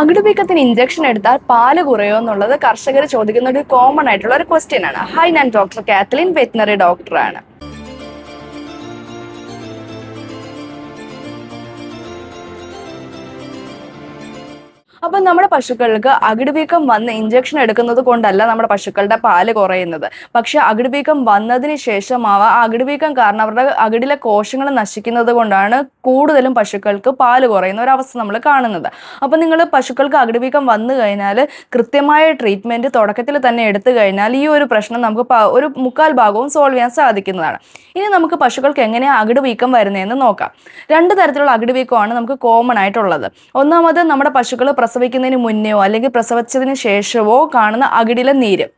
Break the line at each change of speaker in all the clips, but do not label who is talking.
അകിടുവീക്കത്തിന് injection എടുത്താൽ പാൽ കുറയോ എന്നുള്ളത് കർഷകർ ചോദിക്കുന്ന ഒരു കോമൺ ആയിട്ടുള്ള ഒരു ക്വസ്റ്റ്യൻ ആണ്. ഹൈ ഞാൻ ഡോക്ടർ കാത്ലിൻ വെറ്റിനറി ഡോക്ടറാണ് അപ്പൊ നമ്മുടെ പശുക്കൾക്ക് അകിടുവീക്കം വന്ന് ഇഞ്ചക്ഷൻ എടുക്കുന്നത് കൊണ്ടല്ല നമ്മുടെ പശുക്കളുടെ പാൽ കുറയുന്നത്. പക്ഷെ അകിടുവീക്കം വന്നതിന് ശേഷം അവ അകിടുവീക്കം കാരണം അവരുടെ അകിടിലെ കോശങ്ങൾ നശിക്കുന്നത് കൊണ്ടാണ് കൂടുതലും പശുക്കൾക്ക് പാൽ കുറയുന്ന ഒരവസ്ഥ നമ്മൾ കാണുന്നത്. അപ്പോൾ നിങ്ങൾ പശുക്കൾക്ക് അകിടുവീക്കം വന്നു കഴിഞ്ഞാൽ കൃത്യമായ ട്രീറ്റ്മെന്റ് തുടക്കത്തിൽ തന്നെ എടുത്തു കഴിഞ്ഞാൽ ഈ ഒരു പ്രശ്നം നമുക്ക് ഒരു മുക്കാൽ ഭാഗവും സോൾവ് ചെയ്യാൻ സാധിക്കുന്നതാണ്. ഇനി നമുക്ക് പശുക്കൾക്ക് എങ്ങനെയാണ് അകിടുവീക്കം വരുന്നതെന്ന് നോക്കാം. രണ്ട് തരത്തിലുള്ള അകിടുവീക്കമാണ് നമുക്ക് കോമൺ ആയിട്ടുള്ളത്. ഒന്നാമത് നമ്മുടെ പശുക്കൾ പ്രസവിക്കുന്നതിന് മുന്നെയോ അല്ലെങ്കിൽ പ്രസവിച്ചതിന് ശേഷമോ കാണുന്ന അകിടിലെ നീര്.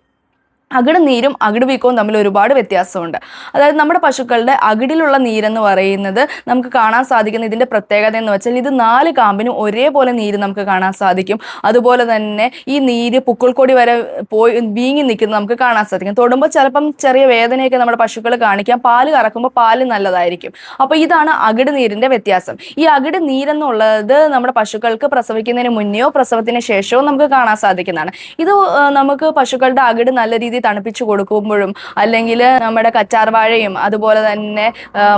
അകിട് നീരും അകിട് വീക്കവും തമ്മിൽ ഒരുപാട് വ്യത്യാസമുണ്ട്. അതായത് നമ്മുടെ പശുക്കളുടെ അകിടിലുള്ള നീരെന്ന് പറയുന്നത് നമുക്ക് കാണാൻ സാധിക്കുന്ന ഇതിന്റെ പ്രത്യേകത എന്ന് വെച്ചാൽ ഇത് നാല് കാമ്പിനും ഒരേപോലെ നീര് നമുക്ക് കാണാൻ സാധിക്കും. അതുപോലെ തന്നെ ഈ നീര് പുക്കിൾക്കൊടി വരെ പോയി വീങ്ങി നിൽക്കുന്നത് നമുക്ക് കാണാൻ സാധിക്കും. തൊടുമ്പോൾ ചിലപ്പം ചെറിയ വേദനയൊക്കെ നമ്മുടെ പശുക്കൾ കാണിക്കാം. പാൽ കറക്കുമ്പോൾ പാൽ നല്ലതായിരിക്കും. അപ്പോൾ ഇതാണ് അകിട് നീരിന്റെ വ്യത്യാസം. ഈ അകിട് നീരെന്നുള്ളത് നമ്മുടെ പശുക്കൾക്ക് പ്രസവിക്കുന്നതിന് മുന്നെയോ പ്രസവത്തിന് ശേഷമോ നമുക്ക് കാണാൻ സാധിക്കുന്നതാണ്. ഇത് നമുക്ക് പശുക്കളുടെ അകിട് നല്ല രീതിയിൽ തണുപ്പിച്ചു കൊടുക്കുമ്പോഴും അല്ലെങ്കിൽ നമ്മുടെ കറ്റാർവാഴയും അതുപോലെ തന്നെ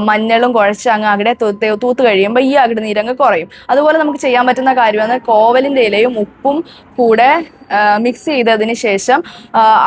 മഞ്ഞളും കുഴച്ച് അങ്ങ് അകിടെ തൂത്ത് കഴിയുമ്പോൾ ഈ അകിട് നീരങ്ങ് കുറയും. അതുപോലെ നമുക്ക് ചെയ്യാൻ പറ്റുന്ന കാര്യമാണ് കോവലിന്റെ ഇലയും ഉപ്പും കൂടെ മിക്സ് ചെയ്തതിന് ശേഷം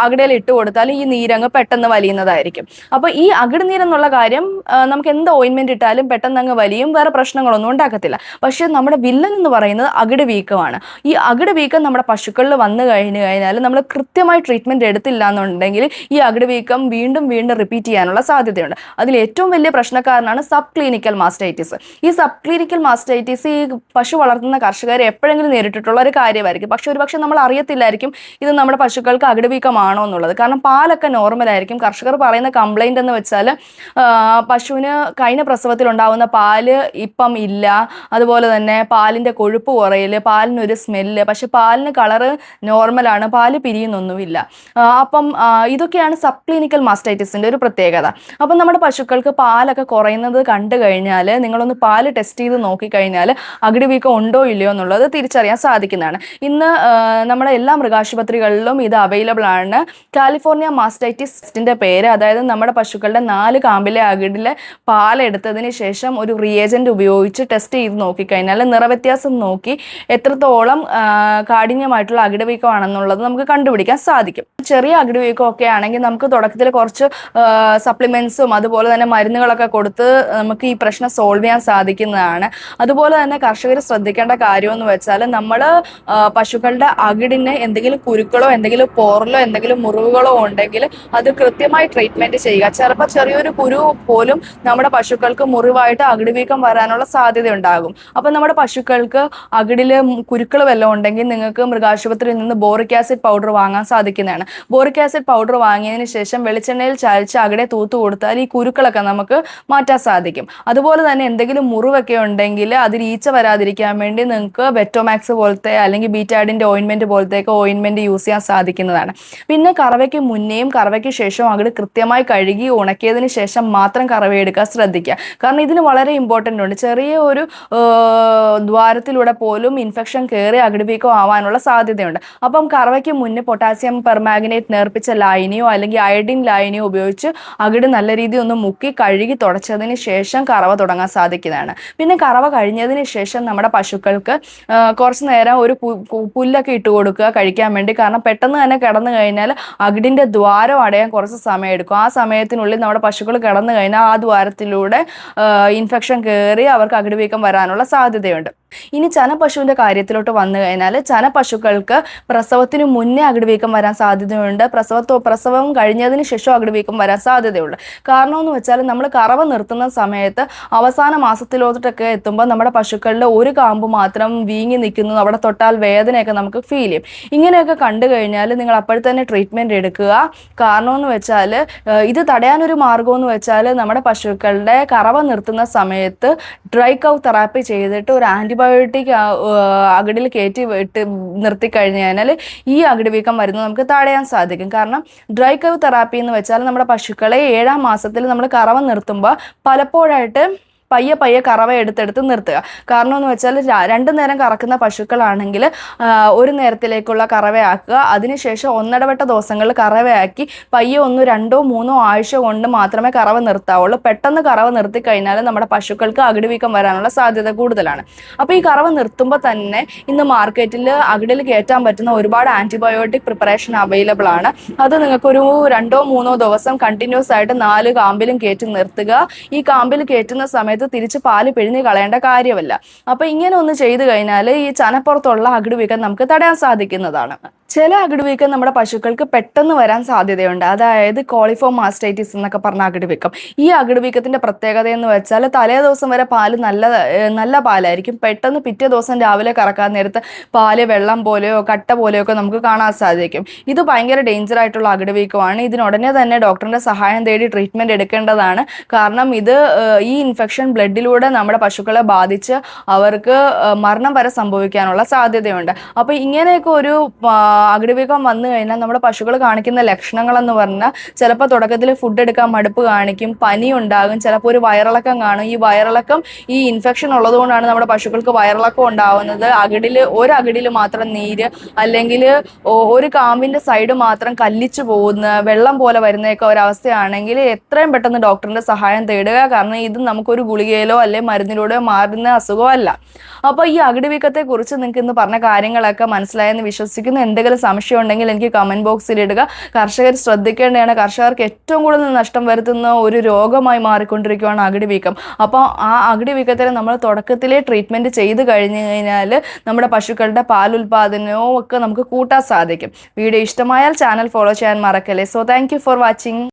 അകിടയിൽ ഇട്ട് കൊടുത്താൽ ഈ നീരങ്ങ് പെട്ടെന്ന് വലിയുന്നതായിരിക്കും. അപ്പോൾ ഈ അകിട് നീരെന്നുള്ള കാര്യം നമുക്ക് എന്ത് ഓയിൻമെന്റ് ഇട്ടാലും പെട്ടെന്ന് അങ്ങ് വലിയും വേറെ പ്രശ്നങ്ങളൊന്നും ഉണ്ടാക്കത്തില്ല. പക്ഷേ നമ്മുടെ വില്ലൻ എന്ന് പറയുന്നത് അകിട് വീക്കമാണ്. ഈ അകിട് വീക്കം നമ്മുടെ പശുക്കളിൽ വന്നു കഴിഞ്ഞു കഴിഞ്ഞാൽ നമ്മൾ കൃത്യമായി ട്രീറ്റ്മെന്റ് എടുത്തില്ല എന്നുണ്ടെങ്കിൽ ഈ അകിട് വീക്കം വീണ്ടും വീണ്ടും റിപ്പീറ്റ് ചെയ്യാനുള്ള സാധ്യതയുണ്ട്. അതിൽ ഏറ്റവും വലിയ പ്രശ്നക്കാരനാണ് സബ് ക്ലിനിക്കൽ മാസ്റ്റൈറ്റിസ് ഈ സബ് ക്ലിനിക്കൽ മാസ്റ്റൈറ്റിസ് ഈ പശു വളർത്തുന്ന കർഷകർ എപ്പോഴെങ്കിലും നേരിട്ടിട്ടുള്ള ഒരു കാര്യമായിരിക്കും. പക്ഷെ ഒരുപക്ഷെ നമ്മൾ അറിയത്തില്ലായിരിക്കും ഇത് നമ്മുടെ പശുക്കൾക്ക് അകിടുവീക്കമാണോ എന്നുള്ളത്. കാരണം പാലൊക്കെ നോർമൽ ആയിരിക്കും. കർഷകർ പറയുന്ന കംപ്ലൈന്റ് എന്ന് വെച്ചാൽ പശുവിന് കഴിഞ്ഞ പ്രസവത്തിൽ ഉണ്ടാവുന്ന പാൽ ഇപ്പം ഇല്ല. അതുപോലെ തന്നെ പാലിന്റെ കൊഴുപ്പ് കുറയൽ പാലിനൊരു സ്മെല്ല് പക്ഷെ പാലിന് കളറ് നോർമലാണ് പാൽ പിരിയുന്നൊന്നുമില്ല. അപ്പം ഇതൊക്കെയാണ് സബ് ക്ലിനിക്കൽ മാസ്റ്റൈറ്റിസിന്റെ ഒരു പ്രത്യേകത. അപ്പം നമ്മുടെ പശുക്കൾക്ക് പാലൊക്കെ കുറയുന്നത് കണ്ടു കഴിഞ്ഞാൽ നിങ്ങളൊന്ന് പാൽ ടെസ്റ്റ് ചെയ്ത് നോക്കിക്കഴിഞ്ഞാൽ അകിട് വീക്കം ഉണ്ടോ ഇല്ലയോ എന്നുള്ളത് തിരിച്ചറിയാൻ സാധിക്കുന്നതാണ്. ഇന്ന് നമ്മുടെ എല്ലാ മൃഗാശുപത്രികളിലും ഇത് അവൈലബിൾ ആണ്. കാലിഫോർണിയ മാസ്റ്റൈറ്റിസ് ടെസ്റ്റിന്റെ പേര് അതായത് നമ്മുടെ പശുക്കളുടെ നാല് കാമ്പിലെ അകിടിലെ പാലെടുത്തതിന് ശേഷം ഒരു റിയേജന്റ് ഉപയോഗിച്ച് ടെസ്റ്റ് ചെയ്ത് നോക്കിക്കഴിഞ്ഞാൽ നിറവ്യത്യാസം നോക്കി എത്രത്തോളം കാഠിന്യമായിട്ടുള്ള അകിട് വീക്കമാണെന്നുള്ളത് നമുക്ക് കണ്ടുപിടിക്കാൻ സാധിക്കും. ചെറിയ അകിട് വീക്കം ഒക്കെ ആണെങ്കിൽ നമുക്ക് തുടക്കത്തിൽ കുറച്ച് സപ്ലിമെന്റ്സും അതുപോലെ തന്നെ മരുന്നുകളൊക്കെ കൊടുത്ത് നമുക്ക് ഈ പ്രശ്നം സോൾവ് ചെയ്യാൻ സാധിക്കുന്നതാണ്. അതുപോലെ തന്നെ കർഷകർ ശ്രദ്ധിക്കേണ്ട കാര്യം എന്ന് വെച്ചാൽ നമ്മൾ പശുക്കളുടെ അകിടിന് എന്തെങ്കിലും കുരുക്കളോ എന്തെങ്കിലും പോറലോ എന്തെങ്കിലും മുറിവുകളോ ഉണ്ടെങ്കിൽ അത് കൃത്യമായി ട്രീറ്റ്മെന്റ് ചെയ്യുക. ചിലപ്പോൾ ചെറിയൊരു കുരു പോലും നമ്മുടെ പശുക്കൾക്ക് മുറിവായിട്ട് അകിട് വീക്കം വരാനുള്ള സാധ്യത ഉണ്ടാകും അപ്പം നമ്മുടെ പശുക്കൾക്ക് അകിടിൽ കുരുക്കൾ വല്ലതും ഉണ്ടെങ്കിൽ നിങ്ങൾക്ക് മൃഗാശുപത്രിയിൽ നിന്ന് ബോറിക് ആസിഡ് പൗഡർ വാങ്ങാൻ സാധിക്കുന്നതാണ്. ബോറിക് ആസിഡ് പൗഡർ വാങ്ങിയതിന് ശേഷം വെളിച്ചെണ്ണയിൽ ചാലിച്ച് അകടെ തൂത്ത് കൊടുത്താൽ ഈ കുരുക്കളൊക്കെ നമുക്ക് മാറ്റാൻ സാധിക്കും. അതുപോലെ തന്നെ എന്തെങ്കിലും മുറിവൊക്കെ ഉണ്ടെങ്കിൽ അതിൽ ഈച്ച വരാതിരിക്കാൻ വേണ്ടി നിങ്ങൾക്ക് ബെറ്റോമാക്സ് പോലത്തെ അല്ലെങ്കിൽ ബീറ്റാഡിന്റെ ഓയിൻമെന്റ് പോലത്തെയൊക്കെ ഓയിൻമെന്റ് യൂസ് ചെയ്യാൻ സാധിക്കുന്നതാണ്. പിന്നെ കറവയ്ക്ക് മുന്നേയും കറവയ്ക്ക് ശേഷവും അകിട് കൃത്യമായി കഴുകി ഉണക്കിയതിന് ശേഷം മാത്രം കറവയെടുക്കാൻ ശ്രദ്ധിക്കുക. കാരണം ഇതിന് വളരെ ഇമ്പോർട്ടന്റ് ഉണ്ട്. ചെറിയ ഒരു ദ്വാരത്തിലൂടെ പോലും ഇൻഫെക്ഷൻ കയറി അകിട് ആവാനുള്ള സാധ്യതയുണ്ട്. അപ്പം കറവയ്ക്ക് മുന്നേ പൊട്ടാസ്യം പെർമാഗ്നേറ്റ് നേർപ്പിച്ച ലൈനിയോ അല്ലെങ്കിൽ അയഡിൻ ലൈനിയോ ഉപയോഗിച്ച് അകിട് നല്ല രീതിയിൽ ഒന്ന് മുക്കി കഴുകി തുടച്ചതിന് ശേഷം കറവ തുടങ്ങാൻ സാധിക്കുന്നതാണ്. പിന്നെ കറവ കഴിഞ്ഞതിന് ശേഷം നമ്മുടെ പശുക്കൾക്ക് കുറച്ച് നേരം ഒരു പുല്ലൊക്കെ ഇട്ട് കൊടുക്കുക കഴിക്കാൻ വേണ്ടി. കാരണം പെട്ടെന്ന് തന്നെ കിടന്നു കഴിഞ്ഞാൽ അകിടിന്റെ ദ്വാരം അടയാൻ കുറച്ച് സമയം എടുക്കും ആ സമയത്തിനുള്ളിൽ നമ്മുടെ പശുക്കൾ കിടന്നു കഴിഞ്ഞാൽ ആ ദ്വാരത്തിലൂടെ ഇൻഫെക്ഷൻ കയറി അവർക്ക് അകിട് വീക്കം വരാനുള്ള സാധ്യതയുണ്ട്. ഇനി ചനപശുവിന്റെ കാര്യത്തിലോട്ട് വന്നു കഴിഞ്ഞാൽ ചനപശുക്കൾക്ക് പ്രസവത്തിന് മുന്നേ അകിട് വീക്കം വരാൻ സാധ്യതയുണ്ട്. പ്രസവത്തോ പ്രസവം കഴിഞ്ഞതിന് ശേഷം അകിട് വീക്കം വരാൻ സാധ്യതയുണ്ട് കാരണം എന്ന് വെച്ചാൽ നമ്മൾ കറവ നിർത്തുന്ന സമയത്ത് അവസാന മാസത്തിലോട്ടൊക്കെ എത്തുമ്പോൾ നമ്മുടെ പശുക്കളുടെ ഒരു കാമ്പ് മാത്രം വീങ്ങി നിൽക്കുന്നു. അവിടെ തൊട്ടാൽ വേദനയൊക്കെ നമുക്ക് ഫീൽ ചെയ്യും. ഇങ്ങനെയൊക്കെ കണ്ടു കഴിഞ്ഞാൽ നിങ്ങൾ അപ്പോൾ തന്നെ ട്രീറ്റ്മെന്റ് എടുക്കുക. കാരണം എന്ന് വെച്ചാൽ ഇത് തടയാനൊരു മാർഗം എന്ന് വെച്ചാൽ നമ്മുടെ പശുക്കളുടെ കറവ നിർത്തുന്ന സമയത്ത് ഡ്രൈ കൗ തെറാപ്പി ചെയ്തിട്ട് ഒരു ആന്റിബയോട്ടിക് അകിടിൽ കയറ്റി വിട്ട് നിർത്തി കഴിഞ്ഞു കഴിഞ്ഞാൽ ഈ അകിട് വീക്കം മരുന്ന് നമുക്ക് തടയാൻ സാധിക്കും. കാരണം ഡ്രൈ കവ് തെറാപ്പി എന്ന് വെച്ചാൽ നമ്മുടെ പശുക്കളെ ഏഴാം മാസത്തിൽ നമ്മൾ കറവ നിർത്തുമ്പോൾ പലപ്പോഴായിട്ട് പയ്യെ പയ്യെ കറവ എടുത്തെടുത്ത് നിർത്തുക. കാരണം എന്ന് വെച്ചാൽ രണ്ടു നേരം കറക്കുന്ന പശുക്കളാണെങ്കിൽ ഒരു നേരത്തിലേക്കുള്ള കറവയാക്കുക. അതിനുശേഷം ഒന്നിടവട്ട ദിവസങ്ങളിൽ കറവയാക്കി പയ്യെ ഒന്ന് രണ്ടോ മൂന്നോ ആഴ്ച കൊണ്ട് മാത്രമേ കറവ നിർത്താവുള്ളൂ. പെട്ടെന്ന് കറവ നിർത്തി കഴിഞ്ഞാൽ നമ്മുടെ പശുക്കൾക്ക് അകിടുവീക്കം വരാനുള്ള സാധ്യത കൂടുതലാണ്. അപ്പോൾ ഈ കറവ നിർത്തുമ്പോൾ തന്നെ ഇന്ന് മാർക്കറ്റിൽ അകിടിൽ കയറ്റാൻ പറ്റുന്ന ഒരുപാട് ആന്റിബയോട്ടിക് പ്രിപ്പറേഷൻ അവൈലബിൾ ആണ്. അത് നിങ്ങൾക്കൊരു രണ്ടോ മൂന്നോ ദിവസം കണ്ടിന്യൂസ് ആയിട്ട് നാല് കാമ്പിലും കയറ്റി നിർത്തുക. ഈ കാമ്പിൽ കയറ്റുന്ന സമയത്ത് തിരിച്ച് പാൽ പിഴിഞ്ഞ് കളയേണ്ട കാര്യമല്ല. അപ്പോൾ ഇങ്ങനെ ഒന്ന് ചെയ്തു കഴിഞ്ഞാൽ ഈ ചനപ്പുറത്തുള്ള അകിടുവീക്കം നമുക്ക് തടയാൻ സാധിക്കുന്നതാണ്. ചില അകിടുവീക്കം നമ്മുടെ പശുക്കൾക്ക് പെട്ടെന്ന് വരാൻ സാധ്യതയുണ്ട്. അതായത് കോളിഫോം മാസ്റ്റൈറ്റിസ് എന്നൊക്കെ പറഞ്ഞ അകിടുവീക്കം ഈ അകിടുവീക്കത്തിന്റെ പ്രത്യേകത എന്ന് വെച്ചാൽ തലേ ദിവസം വരെ പാൽ നല്ല നല്ല പാലായിരിക്കും. പെട്ടെന്ന് പിറ്റേ ദിവസം രാവിലെ കറക്കാൻ നേരത്ത് പാൽ വെള്ളം പോലെയോ കട്ട പോലെയോ ഒക്കെ നമുക്ക് കാണാൻ സാധിക്കും. ഇത് ഭയങ്കര ഡേഞ്ചർ ആയിട്ടുള്ള അകിടുവീക്കമാണ് ഇതിനുടനെ തന്നെ ഡോക്ടറിന്റെ സഹായം തേടി ട്രീറ്റ്മെന്റ് എടുക്കേണ്ടതാണ്. കാരണം ഇത് ഈ ഇൻഫെക്ഷൻ ബ്ലഡിലൂടെ നമ്മുടെ പശുക്കളെ ബാധിച്ച് അവർക്ക് മരണം വരെ സംഭവിക്കാനുള്ള സാധ്യതയുണ്ട്. അപ്പോൾ ഇങ്ങനെയൊക്കെ ഒരു അകിടുവീക്കം വന്നു കഴിഞ്ഞാൽ നമ്മുടെ പശുക്കൾ കാണിക്കുന്ന ലക്ഷണങ്ങൾ എന്ന് പറഞ്ഞാൽ ചിലപ്പോൾ തുടക്കത്തിൽ ഫുഡ് എടുക്കാൻ മടുപ്പ് കാണിക്കും പനി ഉണ്ടാകും ചിലപ്പോൾ ഒരു വയറിളക്കം കാണും. ഈ വയറിളക്കം ഈ ഇൻഫെക്ഷൻ ഉള്ളതുകൊണ്ടാണ് നമ്മുടെ പശുക്കൾക്ക് വയറിളക്കം ഉണ്ടാവുന്നത്. അകിടിൽ ഒരു അകിടിൽ മാത്രം നീര് അല്ലെങ്കിൽ ഒരു കാമ്പിന്റെ സൈഡ് മാത്രം കല്ലിച്ചു പോകുന്ന വെള്ളം പോലെ വരുന്നതൊക്കെ ഒരവസ്ഥയാണെങ്കിൽ എത്രയും പെട്ടെന്ന് ഡോക്ടറിന്റെ സഹായം തേടുക. കാരണം ഇത് നമുക്കൊരു ഗുളികയിലോ അല്ലെങ്കിൽ മരുന്നിലൂടെയോ മാറുന്ന അസുഖമല്ല. അപ്പോൾ ഈ അകിടിവീക്കത്തെക്കുറിച്ച് നിങ്ങൾക്ക് ഇന്ന് പറഞ്ഞ കാര്യങ്ങളൊക്കെ മനസ്സിലായെന്ന് വിശ്വസിക്കുന്നു. എന്തെങ്കിലും സംശയം ഉണ്ടെങ്കിൽ എനിക്ക് കമന്റ് ബോക്സിൽ ഇടുക. കർഷകർ ശ്രദ്ധിക്കേണ്ടതാണ്. കർഷകർക്ക് ഏറ്റവും കൂടുതൽ നഷ്ടം വരുത്തുന്ന ഒരു രോഗമായി മാറിക്കൊണ്ടിരിക്കുകയാണ് അകിടുവീക്കം. അപ്പോൾ ആ അകിടുവീക്കത്തിന് നമ്മൾ തുടക്കത്തിലെ ട്രീറ്റ്മെന്റ് ചെയ്ത് കഴിഞ്ഞു കഴിഞ്ഞാൽ നമ്മുടെ പശുക്കളുടെ പാലുൽപാദനവും ഒക്കെ നമുക്ക് കൂട്ടാൻ സാധിക്കും. വീഡിയോ ഇഷ്ടമായാൽ ചാനൽ ഫോളോ ചെയ്യാൻ മറക്കല്ലേ. So thank for watching